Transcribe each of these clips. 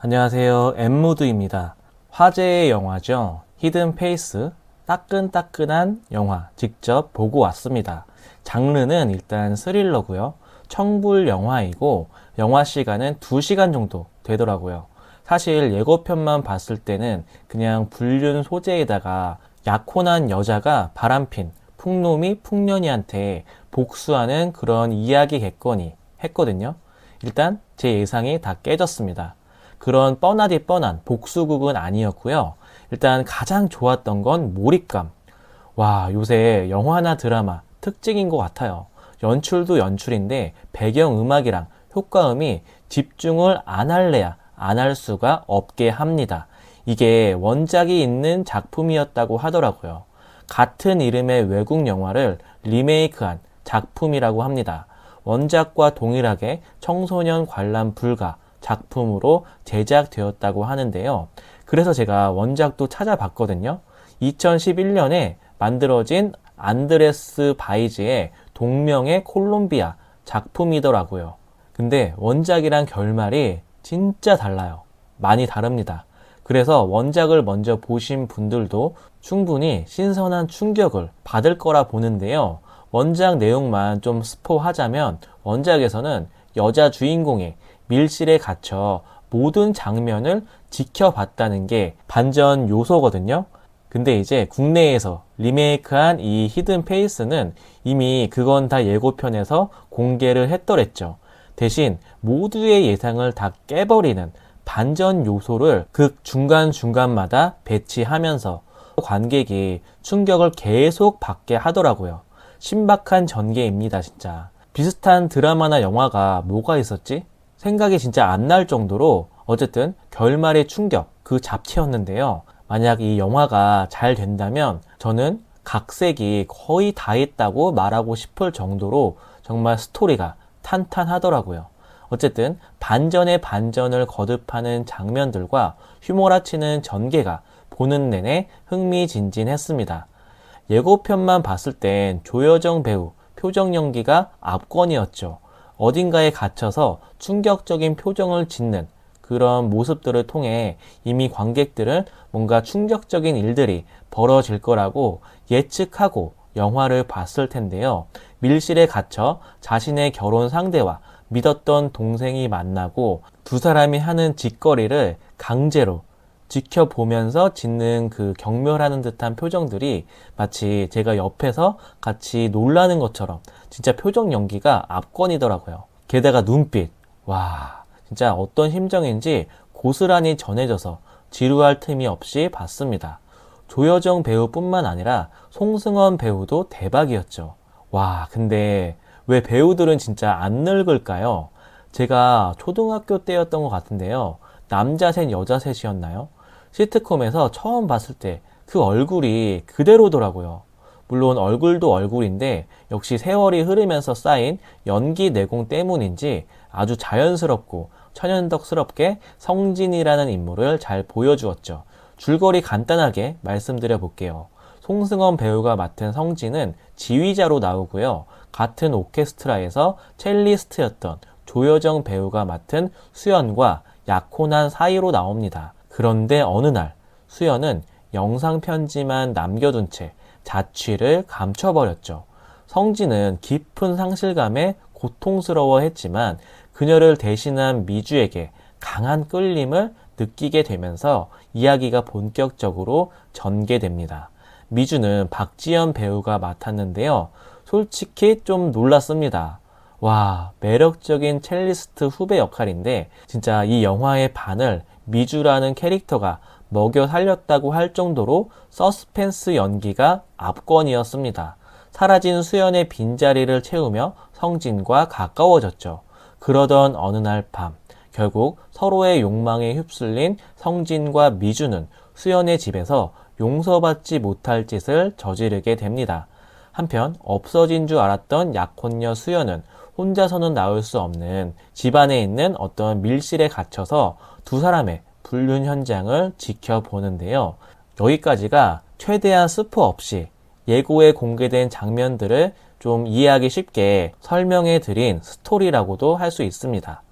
안녕하세요. 엠무드입니다. 화제의 영화죠. 히든 페이스. 따끈따끈한 영화 직접 보고 왔습니다. 장르는 일단 스릴러고요. 청불 영화이고 영화 시간은 2시간 정도 되더라고요. 사실 예고편만 봤을 때는 그냥 불륜 소재에다가 약혼한 여자가 바람핀 풍놈이 풍년이한테 복수하는 그런 이야기겠거니 했거든요. 일단 제 예상이 다 깨졌습니다. 그런 뻔하디 뻔한 복수극은 아니었고요. 일단 가장 좋았던 건 몰입감. 와, 요새 영화나 드라마 특징인 것 같아요. 연출도 연출인데 배경 음악이랑 효과음이 집중을 안 할래야 안 할 수가 없게 합니다. 이게 원작이 있는 작품이었다고 하더라고요. 같은 이름의 외국 영화를 리메이크한 작품이라고 합니다. 원작과 동일하게 청소년 관람 불가 작품으로 제작되었다고 하는데요. 그래서 제가 원작도 찾아봤거든요. 2011년에 만들어진 안드레스 바이즈의 동명의 콜롬비아 작품이더라고요. 근데 원작이랑 결말이 진짜 달라요. 많이 다릅니다. 그래서 원작을 먼저 보신 분들도 충분히 신선한 충격을 받을 거라 보는데요. 원작 내용만 좀 스포하자면 원작에서는 여자 주인공이 밀실에 갇혀 모든 장면을 지켜봤다는 게 반전 요소거든요. 근데 이제 국내에서 리메이크한 이 히든 페이스는 이미 그건 다 예고편에서 공개를 했더랬죠. 대신 모두의 예상을 다 깨버리는 반전 요소를 극 중간중간마다 배치하면서 관객이 충격을 계속 받게 하더라고요. 신박한 전개입니다, 진짜. 비슷한 드라마나 영화가 뭐가 있었지? 생각이 진짜 안 날 정도로 어쨌든 결말의 충격 그 잡채였는데요. 만약 이 영화가 잘 된다면 저는 각색이 거의 다 했다고 말하고 싶을 정도로 정말 스토리가 탄탄하더라고요. 어쨌든 반전의 반전을 거듭하는 장면들과 휘몰아치는 전개가 보는 내내 흥미진진했습니다. 예고편만 봤을 땐 조여정 배우 표정 연기가 압권이었죠. 어딘가에 갇혀서 충격적인 표정을 짓는 그런 모습들을 통해 이미 관객들은 뭔가 충격적인 일들이 벌어질 거라고 예측하고 영화를 봤을 텐데요. 밀실에 갇혀 자신의 결혼 상대와 믿었던 동생이 만나고 두 사람이 하는 짓거리를 강제로 지켜보면서 짓는 그 경멸하는 듯한 표정들이 마치 제가 옆에서 같이 놀라는 것처럼 진짜 표정 연기가 압권이더라고요. 게다가 눈빛. 와, 진짜 어떤 심정인지 고스란히 전해져서 지루할 틈이 없이 봤습니다. 조여정 배우뿐만 아니라 송승헌 배우도 대박이었죠. 와, 근데 왜 배우들은 진짜 안 늙을까요? 제가 초등학교 때였던 것 같은데요. 남자 셋, 여자 셋이었나요? 시트콤에서 처음 봤을 때 그 얼굴이 그대로더라고요. 물론 얼굴도 얼굴인데 역시 세월이 흐르면서 쌓인 연기 내공 때문인지 아주 자연스럽고 천연덕스럽게 성진이라는 인물을 잘 보여주었죠. 줄거리 간단하게 말씀드려 볼게요. 송승헌 배우가 맡은 성진은 지휘자로 나오고요. 같은 오케스트라에서 첼리스트였던 조여정 배우가 맡은 수연과 약혼한 사이로 나옵니다. 그런데 어느 날 수연은 영상 편지만 남겨둔 채 자취를 감춰버렸죠. 성진은 깊은 상실감에 고통스러워 했지만 그녀를 대신한 미주에게 강한 끌림을 느끼게 되면서 이야기가 본격적으로 전개됩니다. 미주는 박지연 배우가 맡았는데요. 솔직히 좀 놀랐습니다. 와, 매력적인 첼리스트 후배 역할인데, 진짜 이 영화의 반을 미주라는 캐릭터가 먹여 살렸다고 할 정도로 서스펜스 연기가 압권이었습니다. 사라진 수연의 빈자리를 채우며 성진과 가까워졌죠. 그러던 어느 날 밤, 결국 서로의 욕망에 휩쓸린 성진과 미주는 수연의 집에서 용서받지 못할 짓을 저지르게 됩니다. 한편 없어진 줄 알았던 약혼녀 수연은 혼자서는 나올 수 없는 집안에 있는 어떤 밀실에 갇혀서 두 사람의 불륜 현장을 지켜보는데요. 여기까지가 최대한 스포 없이 예고에 공개된 장면들을 좀 이해하기 쉽게 설명해 드린 스토리라고도 할 수 있습니다.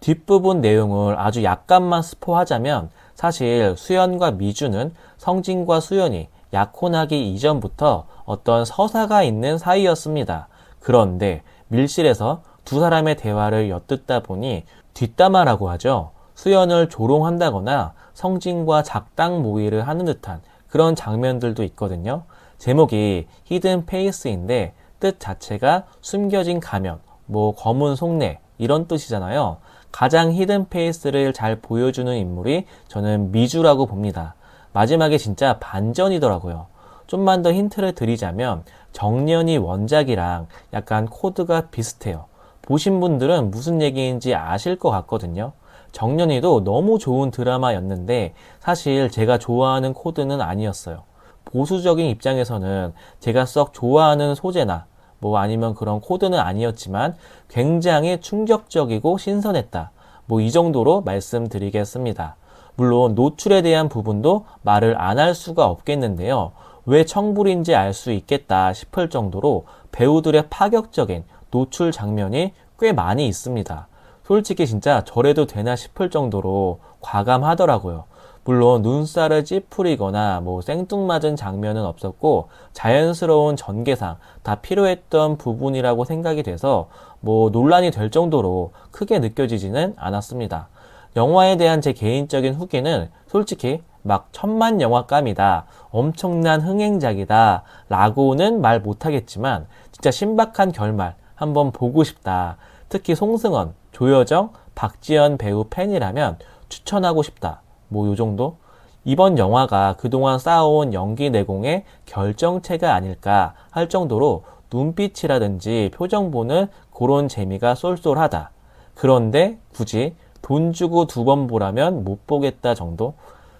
뒷부분 내용을 아주 약간만 스포하자면 사실 수연과 미주는 성진과 수연이 약혼하기 이전부터 어떤 서사가 있는 사이였습니다. 그런데 밀실에서 두 사람의 대화를 엿듣다 보니 뒷담화라고 하죠. 수연을 조롱한다거나 성진과 작당 모의를 하는 듯한 그런 장면들도 있거든요. 제목이 히든 페이스인데 뜻 자체가 숨겨진 가면, 뭐 검은 속내 이런 뜻이잖아요. 가장 히든 페이스를 잘 보여주는 인물이 저는 미주라고 봅니다. 마지막에 진짜 반전이더라고요. 좀만 더 힌트를 드리자면 정년이 원작이랑 약간 코드가 비슷해요. 보신 분들은 무슨 얘기인지 아실 것 같거든요. 정년이도 너무 좋은 드라마였는데 사실 제가 좋아하는 코드는 아니었어요. 보수적인 입장에서는 제가 썩 좋아하는 소재나 뭐 아니면 그런 코드는 아니었지만 굉장히 충격적이고 신선했다. 뭐 이 정도로 말씀드리겠습니다. 물론 노출에 대한 부분도 말을 안 할 수가 없겠는데요. 왜 청불인지 알 수 있겠다 싶을 정도로 배우들의 파격적인 노출 장면이 꽤 많이 있습니다. 솔직히 진짜 저래도 되나 싶을 정도로 과감하더라고요. 물론 눈살을 찌푸리거나 뭐 생뚱맞은 장면은 없었고 자연스러운 전개상 다 필요했던 부분이라고 생각이 돼서 뭐 논란이 될 정도로 크게 느껴지지는 않았습니다. 영화에 대한 제 개인적인 후기는 솔직히 막 천만 영화감이다, 엄청난 흥행작이다, 라고는 말 못하겠지만, 진짜 신박한 결말 한번 보고 싶다. 특히 송승헌, 조여정, 박지연 배우 팬이라면 추천하고 싶다. 뭐 요 정도? 이번 영화가 그동안 쌓아온 연기 내공의 결정체가 아닐까 할 정도로 눈빛이라든지 표정 보는 그런 재미가 쏠쏠하다. 그런데 굳이 돈 주고 두 번 보라면 못 보겠다 정도?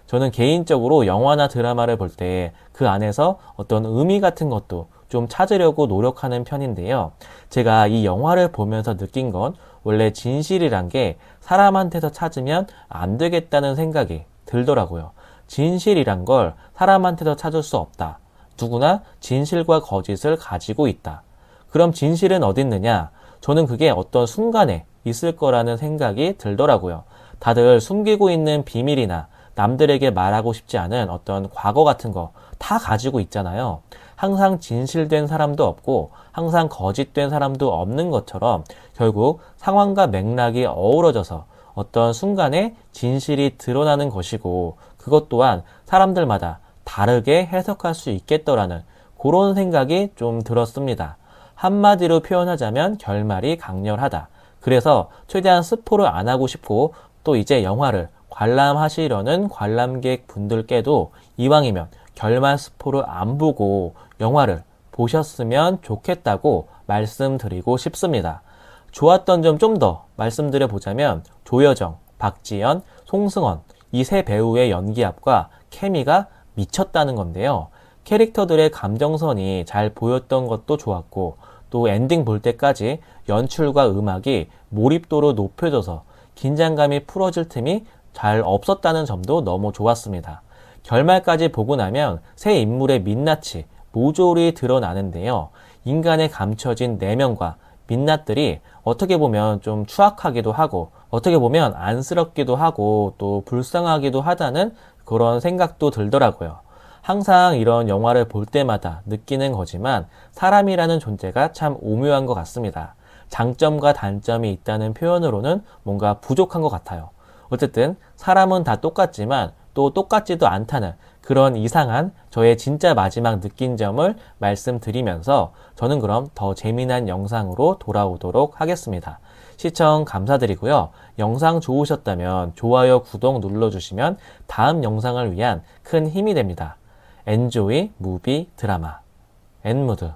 저는 개인적으로 영화나 드라마를 볼 때 그 안에서 어떤 의미 같은 것도 좀 찾으려고 노력하는 편인데요. 제가 이 영화를 보면서 느낀 건 원래 진실이란 게 사람한테서 찾으면 안 되겠다는 생각이 들더라고요. 진실이란 걸 사람한테서 찾을 수 없다. 누구나 진실과 거짓을 가지고 있다. 그럼 진실은 어딨느냐? 저는 그게 어떤 순간에 있을 거라는 생각이 들더라고요. 다들 숨기고 있는 비밀이나 남들에게 말하고 싶지 않은 어떤 과거 같은 거 다 가지고 있잖아요. 항상 진실된 사람도 없고 항상 거짓된 사람도 없는 것처럼 결국 상황과 맥락이 어우러져서 어떤 순간에 진실이 드러나는 것이고 그것 또한 사람들마다 다르게 해석할 수 있겠더라는 그런 생각이 좀 들었습니다. 한마디로 표현하자면 결말이 강렬하다. 그래서 최대한 스포를 안 하고 싶고 또 이제 영화를 관람하시려는 관람객 분들께도 이왕이면 결말 스포를 안 보고 영화를 보셨으면 좋겠다고 말씀드리고 싶습니다. 좋았던 점 좀 더 말씀드려 보자면 조여정, 박지연, 송승헌 이 세 배우의 연기압과 케미가 미쳤다는 건데요. 캐릭터들의 감정선이 잘 보였던 것도 좋았고 또 엔딩 볼 때까지 연출과 음악이 몰입도로 높여져서 긴장감이 풀어질 틈이 잘 없었다는 점도 너무 좋았습니다. 결말까지 보고 나면 새 인물의 민낯이 모조리 드러나는데요. 인간의 감춰진 내면과 민낯들이 어떻게 보면 좀 추악하기도 하고 어떻게 보면 안쓰럽기도 하고 또 불쌍하기도 하다는 그런 생각도 들더라고요. 항상 이런 영화를 볼 때마다 느끼는 거지만 사람이라는 존재가 참 오묘한 것 같습니다. 장점과 단점이 있다는 표현으로는 뭔가 부족한 것 같아요. 어쨌든 사람은 다 똑같지만 또 똑같지도 않다는 그런 이상한 저의 진짜 마지막 느낀 점을 말씀드리면서 저는 그럼 더 재미난 영상으로 돌아오도록 하겠습니다. 시청 감사드리고요. 영상 좋으셨다면 좋아요, 구독 눌러주시면 다음 영상을 위한 큰 힘이 됩니다. 엔조이 무비 드라마 엔무드